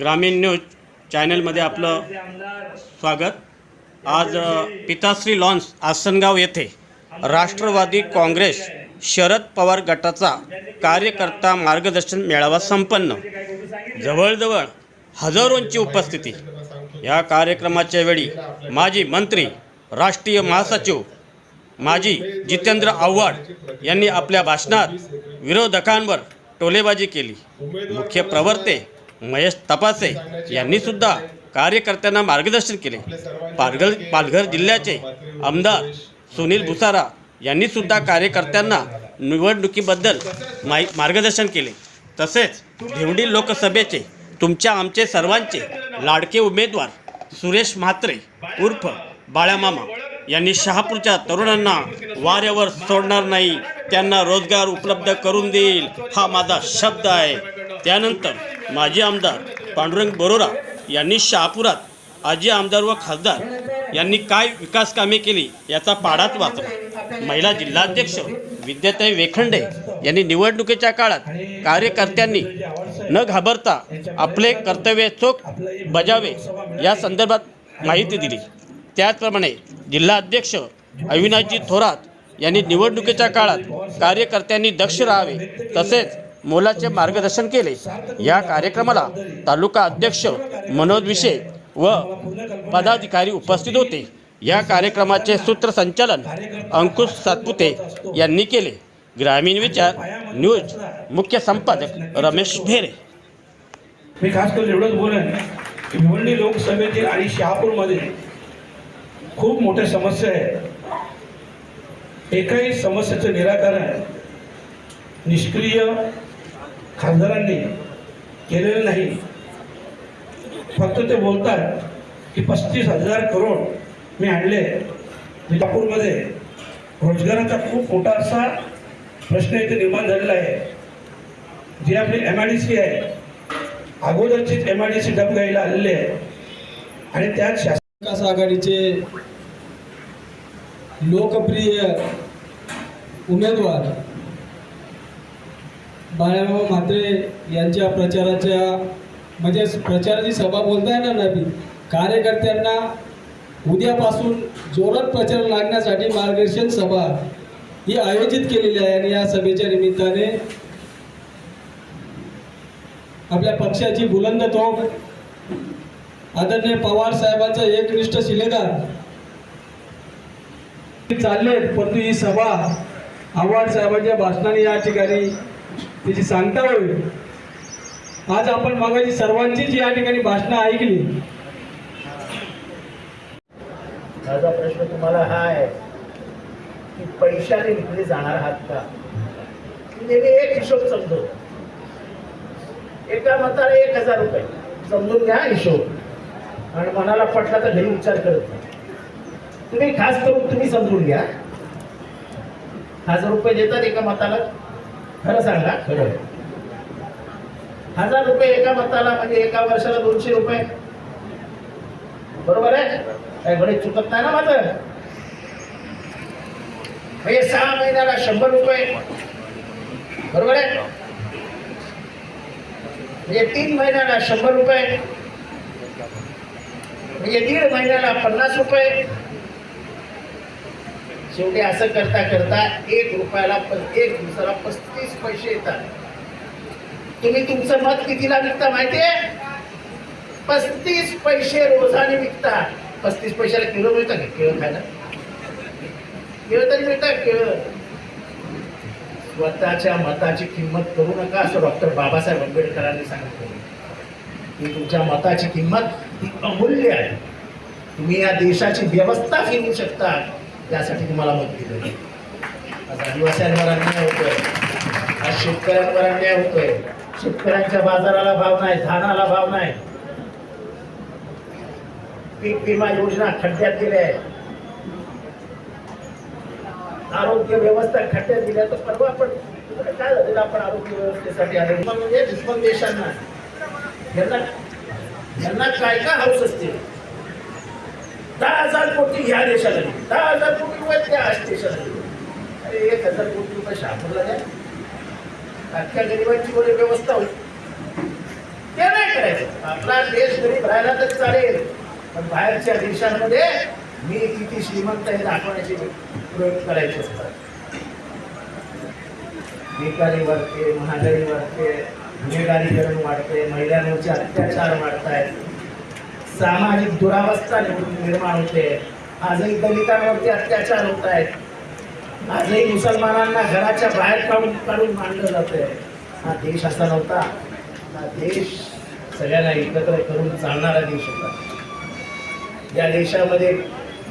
ग्रामीण न्यूज चॅनलमध्ये आपलं स्वागत. आज पिताश्री लॉन्स आसनगाव येथे राष्ट्रवादी काँग्रेस शरद पवार गटाचा कार्यकर्ता मार्गदर्शन मेळावा संपन्न. जवळजवळ हजारोंची उपस्थिती. या कार्यक्रमाच्या वेळी माजी मंत्री राष्ट्रीय महासचिव माजी जितेंद्र आव्हाड यांनी आपल्या भाषणात विरोधकांवर टोलेबाजी केली. मुख्य प्रवर्ते महेश तपासे यांनी सुद्धा कार्यकर्त्यांना मार्गदर्शन केले. पालघर पालघर जिल्ह्याचे आमदार सुनील भुसारा यांनी सुद्धा कार्यकर्त्यांना निवडणुकीबद्दल माहि मार्गदर्शन केले. तसेच भिवडी लोकसभेचे तुमच्या आमचे सर्वांचे लाडके उमेदवार सुरेश म्हात्रे उर्फ बाळ्यामामा यांनी शहापूरच्या तरुणांना वाऱ्यावर सोडणार नाही त्यांना रोजगार उपलब्ध करून देईल हा माझा शब्द आहे. त्यानंतर माजी आमदार पांडुरंग बरोरा यांनी शहापुरात आजी आमदार व खासदार यांनी काय विकास कामे केली याचा पाडाच वाचला. महिला जिल्हाध्यक्ष विद्याताई वेखंडे यांनी निवडणुकीच्या काळात कार्यकर्त्यांनी न घाबरता आपले कर्तव्य चोख बजावे या संदर्भात माहिती दिली. त्याचप्रमाणे जिल्हाध्यक्ष अविनाशजी थोरात यांनी निवडणुकीच्या काळात कार्यकर्त्यांनी दक्ष राहावे तसेच मोलाचे मार्गदर्शन केले. या कार्यक्रमाला तालुका अध्यक्ष मनोज विषे व पदाधिकारी उपस्थित होते. या कार्यक्रमाचे सूत्रसंचालन अंकुश सातपुते यांनी केले. ग्रामीण विचार न्यूज मुख्य संपादक रमेश भेरे मी खास करून एवढंच बोलेन की भिवंडी लोकसभेतील आणि शहापूरमध्ये खूप मोठ्या समस्या आहे एकाही समस्येचं निराकरण निष्क्रिय खासदारांनी केलेलं नाही. फक्त ते बोलतात की पस्तीस हजार करोड मी आणले. विजापूरमध्ये रोजगाराचा खूप मोठा असा प्रश्न इथे निर्माण झालेला आहे. जी आपली एम आय डी सी आहे. अगोदरचीच एम आय डी सी डबगाईला आलेली आहे. आणि त्यात शासन विकास आघाडीचे लोकप्रिय उमेदवार बाळाभाऊ म्हात्रे यांच्या प्रचाराच्या म्हणजे प्रचाराची सभा बोलता येणार नाही कार्यकर्त्यांना उद्यापासून जोरात प्रचार लागण्यासाठी मार्गदर्शन सभा ही आयोजित केलेली आहे आणि या सभेच्या निमित्ताने आपल्या पक्षाची बुलंद तोफ आदरणीय पवार साहेबांचा एकनिष्ठ शिलेदार चालले परंतु ही सभा आव्हाड साहेबांच्या भाषणाने या ठिकाणी तिची सांगता होईल आज आपण मगाची सर्वांचीच या ठिकाणी भाषणं ऐकली. माझा प्रश्न तुम्हाला हा आहे की पैशाने विकले जाणार आहात का? नेहमी एक हिशोब समजतो एका मताला एक हजार रुपये समजून घ्या हिशोब. आणि मनाला पटला तर घरी विचार करत नाही तुम्ही खास करून तुम्ही समजून घ्या. हजार रुपये देतात एका मताला खरं सांगा? खरं. हजार रुपये एका मताला म्हणजे एका वर्षाला दोनशे रुपये. बरोबर आहे? काय गणित चुकत नाही ना माझं? म्हणजे सहा महिन्याला शंभर रुपये. बरोबर आहे? म्हणजे तीन महिन्याला शंभर रुपये. म्हणजे दीड महिन्याला पन्नास रुपये. शेवटी असं करता करता एक रुपयाला एक दिवसाला पस्तीस पैसे येतात. तुम्ही तुमचं मत कितीला विकता माहितीये? पस्तीस पैसे रोजाने विकता. पस्तीस पैशाला किलो मिळतं का? केळं खायला? केळं तरी मिळतं केळं स्वतःच्या मताची किंमत करू नका असं डॉक्टर बाबासाहेब आंबेडकरांनी सांगितलं. की तुमच्या मताची किंमत ही अमूल्य आहे. तुम्ही या देशाची व्यवस्था फिरू शकता. त्यासाठी तुम्हाला मत दिलं. आज आदिवासींवर अन्याय होतोय. आज शेतकऱ्यांवर अन्याय होतोय. शेतकऱ्यांच्या बाजाराला भाव नाही धानाला भाव नाही. पीक विमा योजना खड्ड्यात गेल्या आहेत. आरोग्य व्यवस्था खड्ड्यात गेल्या तर परवा आपण काय झालेलं? आपण आरोग्य व्यवस्थेसाठी आले. म्हणजे दुश्मन देशांना. यांना यांना काय काय हाऊस असते दहा हजार कोटी ह्या देशाला दहा हजार कोटी रुपये त्या देशाला दिली. अरे एक हजार कोटी रुपये शहापूरला द्या. अख्ख्या गरिबांची बरी व्यवस्था होईल. ते नाही करायचं. आपला देश गरीब राहिला तर चालेल. पण बाहेरच्या देशांमध्ये मी किती श्रीमंत हे दाखवण्याचे प्रयोग करायचे असतात. बेकारी वाढते महागाई वाढते गुन्हेगारीकरण वाढते महिलांवरचे अत्याचार वाढत आहेत सामाजिक दुरावस्था निर्माण होते. आजही दलितांवरती अत्याचार होत आहेत. आजही मुसलमानांना घराच्या बाहेर काढून काढून मांडलं जात हा देश असा नव्हता. हा देश सगळ्यांना एकत्र करून चालणारा देश होता. या देशामध्ये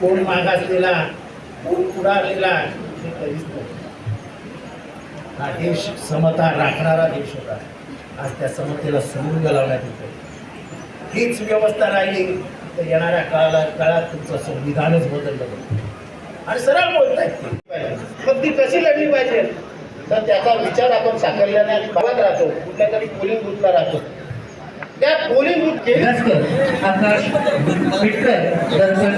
कोण मागासलेला कोण पुढारलेला हे कधीच हा देश समता राखणारा देश होता. आज त्या समतेला समृद्ध लावण्यात येतो हीच व्यवस्था राहिली. तर येणाऱ्या काळाला काळात तुमचं संविधानच बदललं पाहिजे आणि सरळ बोलतायत ते. मग ती कशी लढली पाहिजे? तर त्याचा विचार आपण साकारल्याने भागात राहतो. कुठल्या तरी पोलिंग बुथला राहतो. त्या पोलिंग बुथ केलासकर आकाश पिटकर दर्शन